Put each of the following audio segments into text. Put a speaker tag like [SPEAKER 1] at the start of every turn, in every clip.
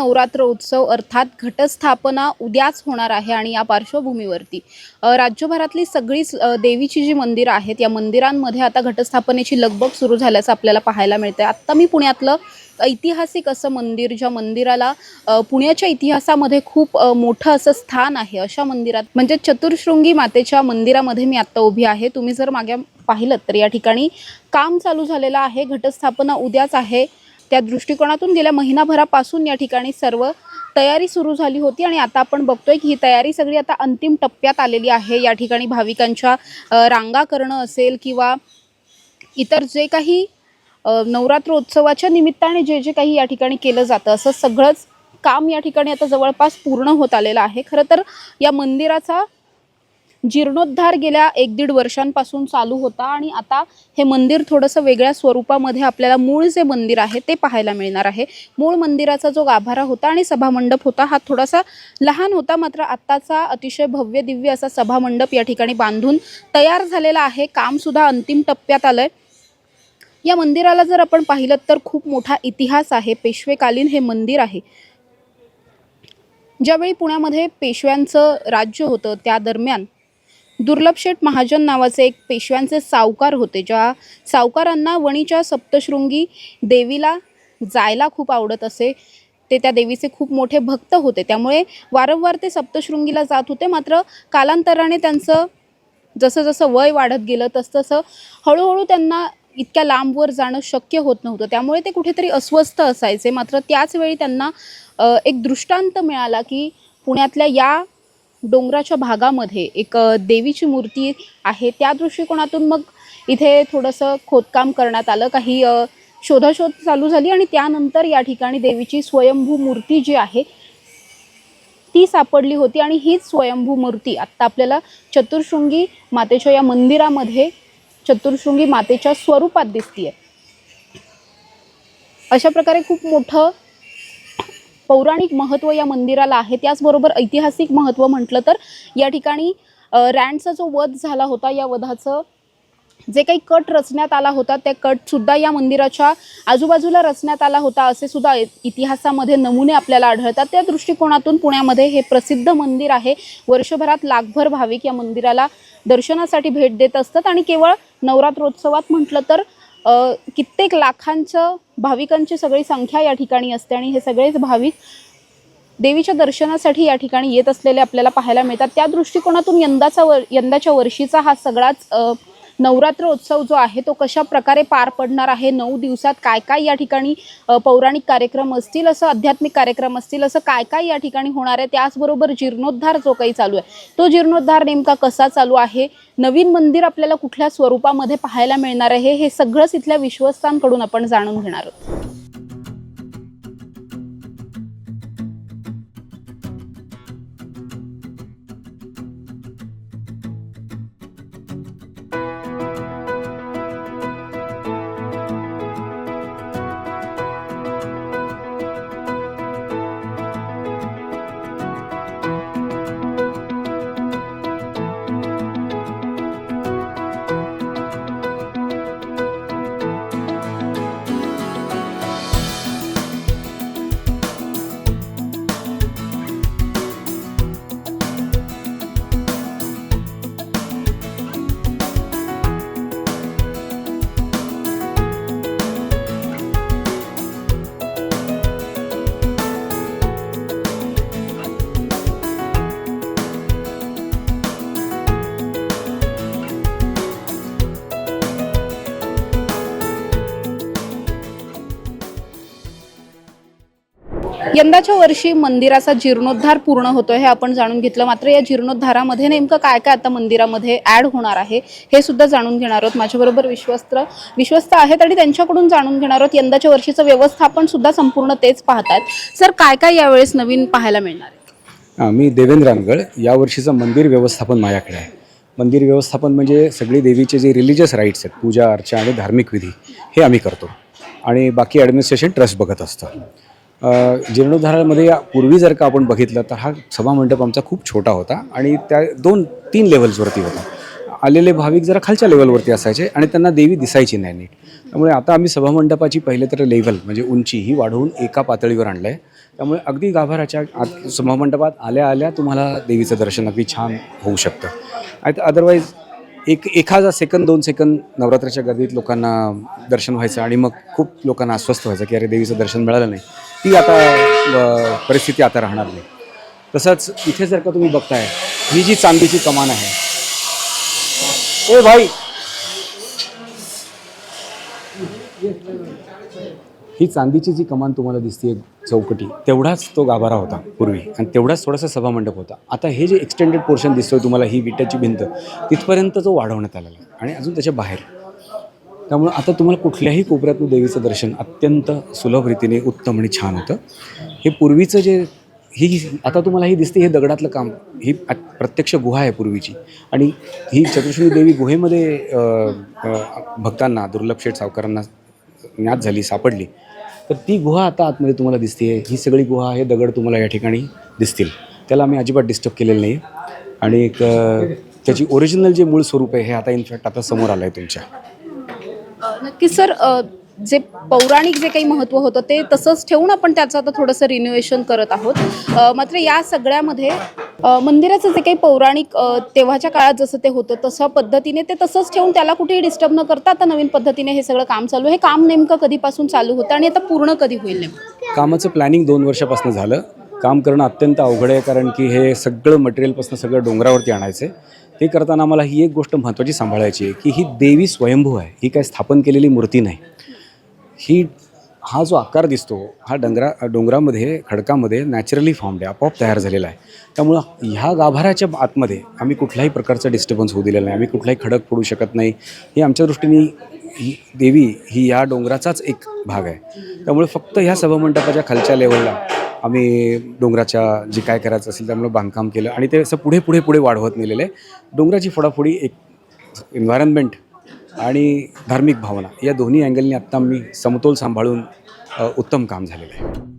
[SPEAKER 1] नवरात्र उत्सव अर्थात घटस्थापना उद्याच होणार आहे आणि या पार्श्वभूमीवरती राज्यभरातली सगळीच देवीची जी मंदिरं आहेत या मंदिरांमध्ये आता घटस्थापनेची लगबग सुरू झाल्याचं आपल्याला पाहायला मिळतं आत्ता मी पुण्यातलं ऐतिहासिक असं मंदिर ज्या मंदिराला पुण्याच्या इतिहासामध्ये खूप मोठं असं स्थान आहे अशा मंदिरात म्हणजे चतुर्शृंगी मातेच्या मंदिरामध्ये मी आत्ता उभी आहे. तुम्ही जर मागे पाहिलं तर या ठिकाणी काम चालू झालेलं आहे घटस्थापना उद्याच आहे. त्या दृष्टिकोनातून गेल्या महिनाभरापासून या ठिकाणी सर्व तयारी सुरू झाली होती आणि आता आपण बघतोय की ही तयारी सगळी आता अंतिम टप्प्यात आलेली आहे. या ठिकाणी भाविकांच्या रांगा करणं असेल किंवा इतर जे काही नवरात्रोत्सवाच्या निमित्ताने जे जे काही या ठिकाणी केलं जातं असं सगळंच काम या ठिकाणी आता जवळपास पूर्ण होत आलेलं आहे. खरं तर या मंदिराचा जीर्णोद्धार गेल्या एक दीड वर्षांपासून चालू होता आणि आता हे मंदिर थोडंसं वेगळ्या स्वरूपामध्ये आपल्याला मूळ जे मंदिर आहे ते पाहायला मिळणार आहे. मूळ मंदिराचा जो गाभारा होता आणि सभामंडप होता हा थोडासा लहान होता मात्र आत्ताचा अतिशय भव्य दिव्य असा सभामंडप या ठिकाणी बांधून तयार झालेला आहे. कामसुद्धा अंतिम टप्प्यात आलं आहे या मंदिराला जर आपण पाहिलं तर खूप मोठा इतिहास आहे. पेशवेकालीन हे मंदिर आहे. ज्यावेळी पुण्यामध्ये पेशव्यांचं राज्य होतं त्या दरम्यान दुर्लभ शेठ महाजन नावाचे एक पेशव्यांचे सावकार होते ज्या सावकारांना वणीच्या सप्तशृंगी देवीला जायला खूप आवडत असे. ते त्या देवीचे खूप मोठे भक्त होते. त्यामुळे वारंवार ते सप्तशृंगीला जात होते. मात्र कालांतराने त्यांचं जसं जसं वय वाढत गेलं तसतसं हळूहळू त्यांना इतक्या लांबवर जाणं शक्य होत नव्हतं. त्यामुळे ते कुठेतरी अस्वस्थ असायचे. मात्र त्याच वेळी त्यांना एक दृष्टांत मिळाला की पुण्यातल्या या डोंगराच्या भागामध्ये एक देवीची मूर्ती आहे. त्या दृष्टिकोनातून मग इथे थोडंसं खोदकाम करण्यात आलं. काही शोधाशोध चालू झाली आणि त्यानंतर या ठिकाणी देवीची स्वयंभू मूर्ती जी आहे ती सापडली होती आणि हीच स्वयंभू मूर्ती आत्ता आपल्याला चतुर्शृंगी मातेच्या या मंदिरामध्ये चतुर्शृंगी मातेच्या स्वरूपात दिसतीये. अशा प्रकारे खूप मोठं पौराणिक महत्त्व या मंदिराला आहे. त्याचबरोबर ऐतिहासिक महत्त्व म्हटलं तर या ठिकाणी रँडचा जो वध झाला होता या वधाचं जे काही कट रचण्यात आला होता त्या कटसुद्धा या मंदिराच्या आजूबाजूला रचण्यात आला होता असे सुद्धा इ- इतिहासामध्ये नमुने आपल्याला आढळतात. त्या दृष्टिकोनातून पुण्यामध्ये हे प्रसिद्ध मंदिर आहे. वर्षभरात लाखभर भाविक या मंदिराला दर्शनासाठी भेट देत असतात. आणि केवळ नवरात्रोत्सवात म्हटलं तर कित्येक लाखांचं भाविकांची सगळी संख्या या ठिकाणी असते आणि हे सगळेच भाविक देवीच्या दर्शनासाठी या ठिकाणी येत असलेले आपल्याला पाहायला मिळतात. त्या दृष्टिकोनातून यंदाचा वर यंदाच्या वर्षीचा हा सगळाच नवरात्र उत्सव जो आहे तो कशा प्रकारे पार पडणार आहे? नऊ दिवसात काय काय या ठिकाणी पौराणिक कार्यक्रम असतील असं आध्यात्मिक कार्यक्रम असतील असं काय काय या ठिकाणी होणार आहे? त्याचबरोबर जीर्णोद्धार जो काही चालू आहे तो जीर्णोद्धार नेमका कसा चालू आहे? नवीन मंदिर आपल्याला कुठल्या स्वरूपामध्ये पाहायला मिळणार आहे? हे सगळंच इथल्या विश्वस्तांकडून आपण जाणून घेणार आहोत. यंदाच्या वर्षी मंदिराचा जीर्णोद्धार पूर्ण होतोय हे आपण जाणून घेतलं. मात्र या जीर्णोद्धारामध्ये नेमकं काय काय आता मंदिरामध्ये ऍड होणार आहे हे सुद्धा जाणून घेणार आहोत. माझ्याबरोबर विश्वस्त विश्वस्त आहेत आणि त्यांच्याकडून जाणून घेणार आहोत. यंदाच्या वर्षीचं व्यवस्थापन सुद्धा संपूर्ण तेच पाहतात सर काय काय यावेळेस नवीन पाहायला मिळणार आहे?
[SPEAKER 2] मी देवेंद्र या वर्षीचं मंदिर व्यवस्थापन माझ्याकडे आहे. मंदिर व्यवस्थापन म्हणजे सगळी देवीचे जे रिलिजियस राईट्स आहेत पूजा अर्चा आणि धार्मिक विधी हे आम्ही करतो. आणि बाकी ॲडमिनिस्ट्रेशन ट्रस्ट बघत असतं. जीर्णोद्धारामध्ये या पूर्वी जर का आपण बघितलं तर हा सभामंडप आमचा खूप छोटा होता आणि त्या दोन तीन लेवल्सवरती होता. आलेले भाविक जरा खालच्या लेवलवरती असायचे आणि त्यांना देवी दिसायची नाही नीट. त्यामुळे आता आम्ही सभामंडपाची पहिले तर लेवल म्हणजे उंची ही वाढवून एका पातळीवर आणलं आहे त्यामुळे अगदी गाभाराच्या आत सभामंडपात आल्या आल्या तुम्हाला देवीचं दर्शन अगदी छान होऊ शकतं. आणि अदरवाईज एक एखादा सेकंद दोन सेकंद नवरात्राच्या गर्दीत लोकांना दर्शन व्हायचं आणि मग खूप लोकांना अस्वस्थ व्हायचं की अरे देवीचं दर्शन मिळालं नाही. ती आता परिस्थिती आता राहणार नाही. तसंच इथे जर का तुम्ही बघताय ही जी चांदीची कमान आहे. ए भाई! ही चांदीची जी कमान तुम्हाला दिसते चौकटी तेवढाच तो गाभारा होता पूर्वी आणि तेवढाच थोडासा सभामंडप होता. आता हे जे एक्सटेंडेड पोर्शन दिसतोय तुम्हाला ही विट्याची भिंत तिथपर्यंत तो वाढवण्यात आलेला आहे आणि अजून त्याच्या बाहेर. त्यामुळं आता तुम्हाला कुठल्याही कोपऱ्यातून देवीचं दर्शन अत्यंत सुलभ रीतीने उत्तम आणि छान होतं. हे पूर्वीचं जे ही आता तुम्हाला ही दिसते हे दगडातलं काम ही प्रत्यक्ष गुहा आहे पूर्वीची. आणि ही चतुर्श्री देवी गुहेमध्ये भक्तांना दुर्लभ शेठ सावकारांना ज्ञात झाली सापडली. तर ती गुहा आता आतमध्ये तुम्हाला दिसते. ही सगळी गुहा हे दगड तुम्हाला या ठिकाणी दिसतील. त्याला आम्ही अजिबात डिस्टर्ब केलेलं नाही. आणि एक त्याची ओरिजिनल जे मूळ स्वरूप आहे हे आता इनफॅक्ट आता समोर आलं आहे तुमच्या
[SPEAKER 1] नक्की सर जे पौराणिक जे काही महत्त्व होतं ते तसंच ठेवून आपण त्याचं आता थोडंसं रिन्युएशन करत आहोत. मात्र या सगळ्यामध्ये मंदिराचं जे काही पौराणिक तेव्हाच्या काळात जसं ते होतं तसं पद्धतीने ते तसंच ठेवून त्याला कुठेही डिस्टर्ब न करता आता नवीन पद्धतीने हे सगळं काम चालू हे काम नेमकं कधीपासून चालू होतं आणि आता पूर्ण कधी होईल नेमकं?
[SPEAKER 2] कामाचं प्लॅनिंग दोन वर्षापासून झालं. काम करणं अत्यंत अवघड आहे कारण की हे सगळं मटेरियलपासून सगळं डोंगरावरती आणायचं आहे ते करताना आम्हाला ही एक गोष्ट महत्त्वाची सांभाळायची आहे की ही देवी स्वयंभू आहे. ही काय स्थापन केलेली मूर्ती नाही. ही हा जो आकार दिसतो हा डोंगरा डोंगरामध्ये खडकामध्ये नॅचरली फॉर्म्ड आहे आपोआप तयार झालेला आहे. त्यामुळं ह्या गाभाऱ्याच्या आतमध्ये आम्ही कुठल्याही प्रकारचा डिस्टर्बन्स होऊ दिलेला नाही. आम्ही कुठलाही खडक पडू शकत नाही. हे आमच्या दृष्टीने ही देवी ही या डोंगराचाच एक भाग आहे. त्यामुळे फक्त ह्या सभामंडपाच्या खालच्या लेवलला आम्ही डोंगराच्या जे काय करायचं असेल त्यामुळे बांधकाम केलं आणि ते असं पुढे पुढे पुढे वाढवत नेलेलं आहे. डोंगराची फोडाफोडी एक एन्व्हायरनमेंट आणि धार्मिक भावना या दोन्ही अँगलनी आत्ता मी समतोल सांभाळून उत्तम काम झालेलं आहे.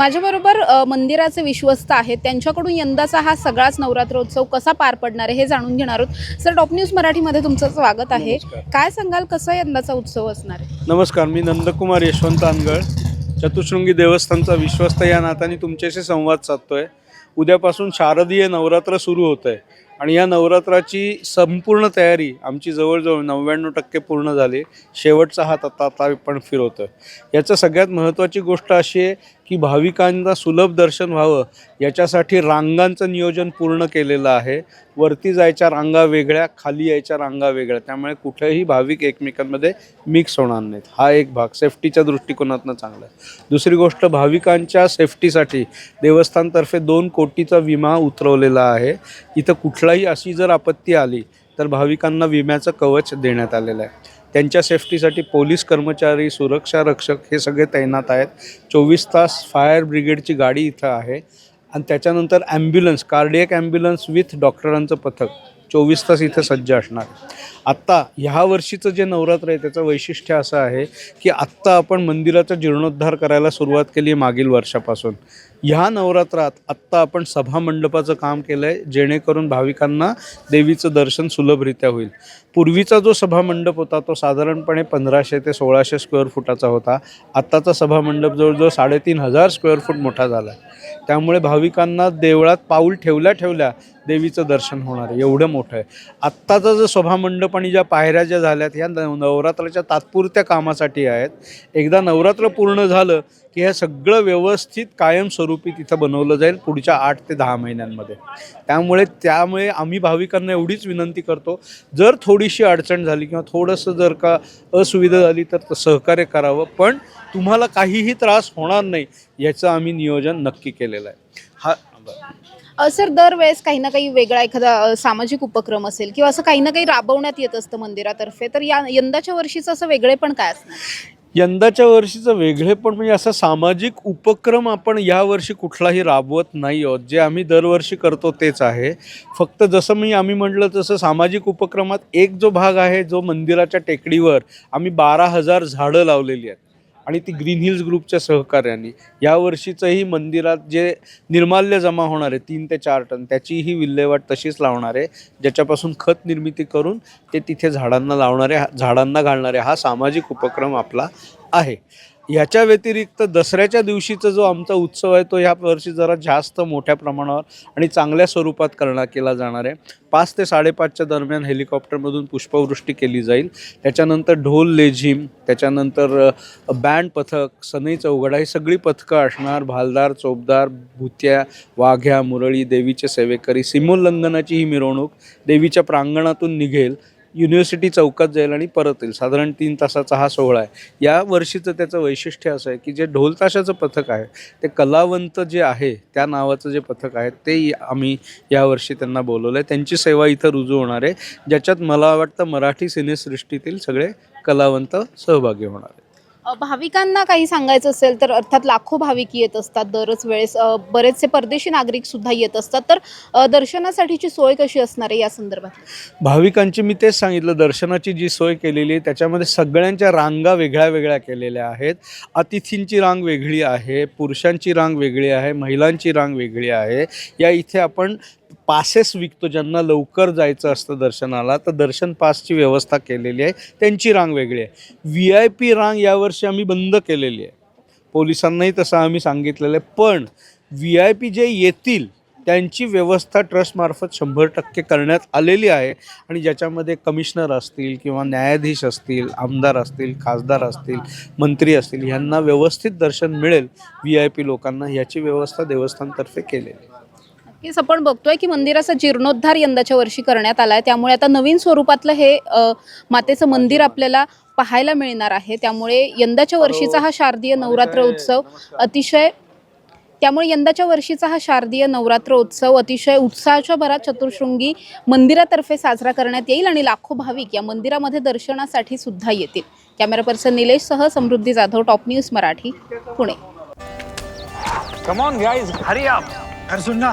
[SPEAKER 1] माझ्याबरोबर मंदिराचे विश्वस्त आहेत. त्यांच्याकडून यंदाचा हा सगळाच नवरात्रोत्सव कसा पार पडणार आहे हे जाणून घेणार आहोत. सर टॉप न्यूज मराठीमध्ये तुमचं स्वागत आहे. काय सांगाल कसा यंदाचा उत्सव असणार आहे?
[SPEAKER 3] नमस्कार मी नंदकुमार यशवंत अनगळ चतुशृंगी देवस्थानचा विश्वस्त या नात्याने तुमच्याशी संवाद साधतोय. उद्यापासून शारदीय नवरात्र सुरू होत आहे आणि या नवरात्राची संपूर्ण तयारी आमची जवळजवळ नव्याण्णव टक्के पूर्ण झाली. शेवटचा हात आता आता पण फिरवतो आहे याचं सगळ्यात महत्त्वाची गोष्ट अशी आहे की भाविकांना सुलभ दर्शन व्हावं याच्यासाठी रांगांचं नियोजन पूर्ण केलेलं आहे. वरती जायच्या रांगा वेगळ्या खाली यायच्या रांगा वेगळ्या. त्यामुळे कुठेही भाविक एकमेकांमध्ये मिक्स होणार नाहीत. हा एक भाग. सेफ्टीच्या दृष्टिकोनातनं चांगला आहे. दुसरी गोष्ट भाविकांच्या सेफ्टीसाठी देवस्थानतर्फे दोन कोटीचा विमा उतरवलेला आहे. इथं कुठलाही अशी जर आपत्ती आली तर भाविकांना विम्याचं कवच देण्यात आलेलं आहे. त्यांच्या सेफ्टीसाठी पोलीस कर्मचारी सुरक्षा रक्षक हे सगळे तैनात आहेत. चोवीस तास फायर ब्रिगेडची गाडी इथं आहे. आणि त्याच्यानंतर ॲम्ब्युलन्स कार्डियक ॲम्ब्युलन्स विथ डॉक्टरांचं पथक. चोवीस तास इथे सज्ज असणार. आत्ता ह्या वर्षीचं जे नवरात्र आहे त्याचं वैशिष्ट्य असं आहे की आत्ता आपण मंदिराचा जीर्णोद्धार करायला सुरुवात केली मागील वर्षापासून. ह्या नवरात्रात आत्ता आपण सभामंडपाचं काम केलं आहे जेणेकरून भाविकांना देवीचं दर्शन सुलभरित्या होईल. पूर्वीचा जो सभामंडप होता तो साधारणपणे पंधराशे ते सोळाशे स्क्वेअर फुटाचा होता. आत्ताचा सभामंडप जवळजवळ साडेतीन हजार स्क्वेअर फूट मोठा झाला आहे त्यामुळे भाविकांना देवळात पाऊल ठेवल्या ठेवल्या देवीचं दर्शन होणार आहे. एवढं मोठं आहे. आत्ताचा जो सभामंडप आणि ज्या पायऱ्या ज्या झाल्यात ह्या नवरात्राच्या तात्पुरत्या कामासाठी आहेत. एकदा नवरात्र पूर्ण झालं की हे सगळं व्यवस्थित कायमस्वरूपी तिथं बनवलं जाईल पुढच्या आठ ते दहा महिन्यांमध्ये. त्यामुळे त्यामुळे आम्ही भाविकांना एवढीच विनंती करतो जर थोडीशी अडचण झाली किंवा थोडंसं जर का असुविधा झाली तर सहकार्य करावं. पण तुम्हाला काहीही त्रास होणार नाही याचं आम्ही नियोजन नक्की केलेलं आहे. हा
[SPEAKER 1] सर दरवेळेस काही ना काही वेगळा एखादा सामाजिक उपक्रम असेल किंवा असं काही ना काही राबवण्यात येत असतं मंदिरातर्फे तर या यंदाच्या वर्षीचं असं वेगळे पण काय असणार?
[SPEAKER 3] यंदाच्या वर्षीचं वेगळेपण म्हणजे असा सामाजिक उपक्रम आपण यावर्षी कुठलाही राबवत नाही आहोत. जे आम्ही दरवर्षी करतो तेच आहे. फक्त जसं मी आम्ही म्हटलं तसं सामाजिक उपक्रमात एक जो भाग आहे जो मंदिराच्या टेकडीवर आम्ही बारा हजार झाडं लावलेली आहेत. आणि ती ग्रीन हिल्स ग्रुपच्या सहकार्याने. यावर्षीचंही मंदिरात जे निर्माल्य जमा होणार आहे तीन ते चार टन त्याचीही विल्हेवाट तशीच लावणार आहे ज्याच्यापासून खत निर्मिती करून ते तिथे झाडांना लावणारे झाडांना घालणारे हा सामाजिक उपक्रम आपला आहे. याच्या व्यतिरिक्त दसऱ्याच्या दिवशीचा जो आमचा उत्सव आहे तो ह्या वर्षी जरा जास्त मोठ्या प्रमाणावर आणि चांगल्या स्वरूपात करणार केला जाणार आहे. पाच ते साडेपाचच्या दरम्यान हेलिकॉप्टरमधून पुष्पवृष्टी केली जाईल. त्याच्यानंतर ढोल लेझिम त्याच्यानंतर बँड पथक सनई चौघडा ही सगळी पथकं असणार. भालदार चोपदार भुत्या वाघ्या मुरळी देवीचे सेवेकरी सीमोल्लंघनाची ही मिरवणूक देवीच्या प्रांगणातून निघेल. युनिव्हर्सिटी चौकात जाईल आणि परत येईल. साधारण तीन तासाचा हा सोहळा आहे. या वर्षीचं त्याचं वैशिष्ट्य असं आहे की जे ढोल ताशाचं पथक आहे ते कलावंत जे आहे त्या नावाचं जे पथक आहे ते आम्ही यावर्षी त्यांना बोलवलं आहे. त्यांची सेवा इथं रुजू होणार आहे ज्याच्यात मला वाटतं मराठी सिनेसृष्टीतील सगळे कलावंत सहभागी होणार आहेत.
[SPEAKER 1] भाविकांना काही सांगायचं असेल तर अर्थात लाखो भाविक येत असतात दरच वेळेस. बरेचसे परदेशी नागरिक सुद्धा येत असतात. तर दर्शनासाठीची सोय कशी असणार आहे या संदर्भात?
[SPEAKER 3] भाविकांची मी तेच सांगितलं. दर्शनाची जी सोय केलेली आहे त्याच्यामध्ये सगळ्यांच्या रांगा वेगळ्या वेगळ्या केलेल्या आहेत. अतिथींची रांग वेगळी आहे पुरुषांची रांग वेगळी आहे महिलांची रांग वेगळी आहे. या इथे आपण पासेस विकतो ज्यांना लवकर जायचं असतं दर्शनाला तर दर्शन पासची व्यवस्था केलेली आहे. त्यांची रांग वेगळी आहे. व्ही आय पी रांग यावर्षी आम्ही बंद केलेली आहे. पोलिसांनाही तसं आम्ही सांगितलेलं आहे. पण व्ही आय पी जे येतील त्यांची व्यवस्था ट्रस्टमार्फत शंभर टक्के करण्यात आलेली आहे. आणि ज्याच्यामध्ये कमिशनर असतील किंवा न्यायाधीश असतील आमदार असतील खासदार असतील मंत्री असतील ह्यांना व्यवस्थित दर्शन मिळेल. व्ही आय पी लोकांना ह्याची व्यवस्था देवस्थानतर्फे केलेली
[SPEAKER 1] नक्कीच आपण बघतोय की मंदिराचा जीर्णोद्धार यंदाच्या वर्षी करण्यात आला आहे त्यामुळे आता नवीन स्वरूपातलं हे अ, मातेचं मंदिर आपल्याला पाहायला मिळणार आहे. त्यामुळे यंदाच्या वर्षीचा हा शारदीय नवरात्र उत्सव अतिशय त्यामुळे यंदाच्या वर्षीचा हा शारदीय नवरात्र उत्सव अतिशय उत्साहाच्या भरात चतुर्शृंगी मंदिरातर्फे साजरा करण्यात येईल आणि लाखो भाविक या मंदिरामध्ये दर्शनासाठी सुद्धा येतील. Camera person निलेशसह Samruddhi Jadhav top news Marathi Pune.
[SPEAKER 4] Come on guys hurry up
[SPEAKER 5] सुन ना.